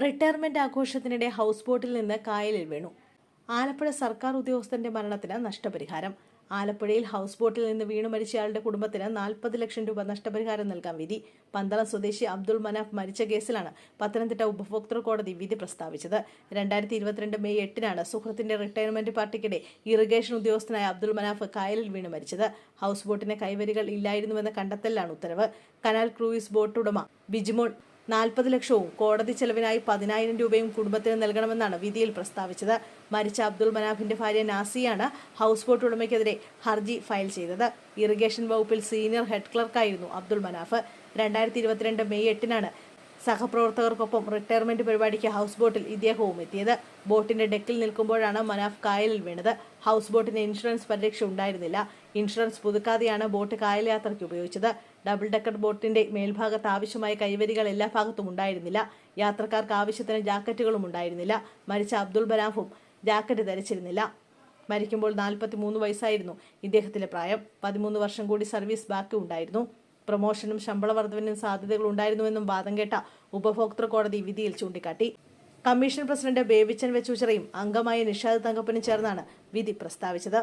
Retirement ആഘോഷത്തിനിടെ house ബോട്ടിൽ നിന്ന് കായലിൽ വീണു. ആലപ്പുഴ സർക്കാർ ഉദ്യോഗസ്ഥന്റെ മരണത്തിന് നഷ്ടപരിഹാരം. ആലപ്പുഴയിൽ ഹൗസ് ബോട്ടിൽ നിന്ന് വീണു മരിച്ചയാളുടെ കുടുംബത്തിന് നാൽപ്പത് ലക്ഷം രൂപ നഷ്ടപരിഹാരം നൽകാൻ വിധി. പന്തളം സ്വദേശി അബ്ദുൾ മനാഫ് മരിച്ച കേസിലാണ് പത്തനംതിട്ട ഉപഭോക്തൃ കോടതി വിധി പ്രസ്താവിച്ചത്. രണ്ടായിരത്തി ഇരുപത്തിരണ്ട് മെയ് എട്ടിനാണ് സുഹൃത്തിന്റെ റിട്ടയർമെന്റ് പാർട്ടിക്കിടെ ഇറിഗേഷൻ ഉദ്യോഗസ്ഥനായ അബ്ദുൾ മനാഫ് കായലിൽ വീണു മരിച്ചത്. ഹൗസ് ബോട്ടിന് കൈവരികൾ ഇല്ലായിരുന്നുവെന്ന കണ്ടെത്തലിലാണ് ഉത്തരവ്. കനാൽ ക്രൂയിസ് ബോട്ട് ഉടമ ബിജിമോൻ നാൽപ്പത് ലക്ഷവും കോടതി ചെലവിനായി പതിനായിരം രൂപയും കുടുംബത്തിന് നൽകണമെന്നാണ് വിധിയിൽ പ്രസ്താവിച്ചത്. മരിച്ച അബ്ദുൾ മനാഫിന്റെ ഭാര്യ നാസിയാണ് ഹൗസ് ബോട്ട് ഉടമയ്ക്കെതിരെ ഹർജി ഫയൽ ചെയ്തത്. ഇറിഗേഷൻ വകുപ്പിൽ സീനിയർ ഹെഡ് ക്ലർക്കായിരുന്നു അബ്ദുൾ മനാഫ്. രണ്ടായിരത്തി ഇരുപത്തിരണ്ട് മെയ് എട്ടിനാണ് സഹപ്രവർത്തകർക്കൊപ്പം റിട്ടയർമെന്റ് പരിപാടിക്ക് ഹൗസ് ബോട്ടിൽ ഇദ്ദേഹവും എത്തിയത്. ബോട്ടിന്റെ ഡെക്കിൽ നിൽക്കുമ്പോഴാണ് മനാഫ് കായലിൽ വീണത്. ഹൗസ് ബോട്ടിന് ഇൻഷുറൻസ് പരിരക്ഷ ഉണ്ടായിരുന്നില്ല. ഇൻഷുറൻസ് പുതുക്കാതെയാണ് ബോട്ട് കായൽ യാത്രയ്ക്ക് ഉപയോഗിച്ചത്. ഡബിൾ ഡെക്കർ ബോട്ടിന്റെ മേൽഭാഗത്ത് ആവശ്യമായ കൈവരികൾ എല്ലാ ഭാഗത്തും ഉണ്ടായിരുന്നില്ല. യാത്രക്കാർക്ക് ആവശ്യത്തിന് ജാക്കറ്റുകളും ഉണ്ടായിരുന്നില്ല. മരിച്ച അബ്ദുൾ ബനാഫും ജാക്കറ്റ് ധരിച്ചിരുന്നില്ല. മരിക്കുമ്പോൾ നാൽപ്പത്തി മൂന്ന് വയസ്സായിരുന്നു ഇദ്ദേഹത്തിന്റെ പ്രായം. പതിമൂന്ന് വർഷം കൂടി സർവീസ് ബാക്കി ഉണ്ടായിരുന്നു പ്രൊമോഷനും ശമ്പള വർധനവിനും സാധ്യതകൾ ഉണ്ടായിരുന്നുവെന്നും വാദം കേട്ട ഉപഭോക്തൃ കോടതി വിധിയിൽ ചൂണ്ടിക്കാട്ടി. കമ്മീഷൻ പ്രസിഡന്റ് ബേബിച്ചൻ വെച്ചൂച്ചറയും അംഗമായ നിഷാദ് തങ്കപ്പനും ചേർന്നാണ് വിധി പ്രസ്താവിച്ചത്.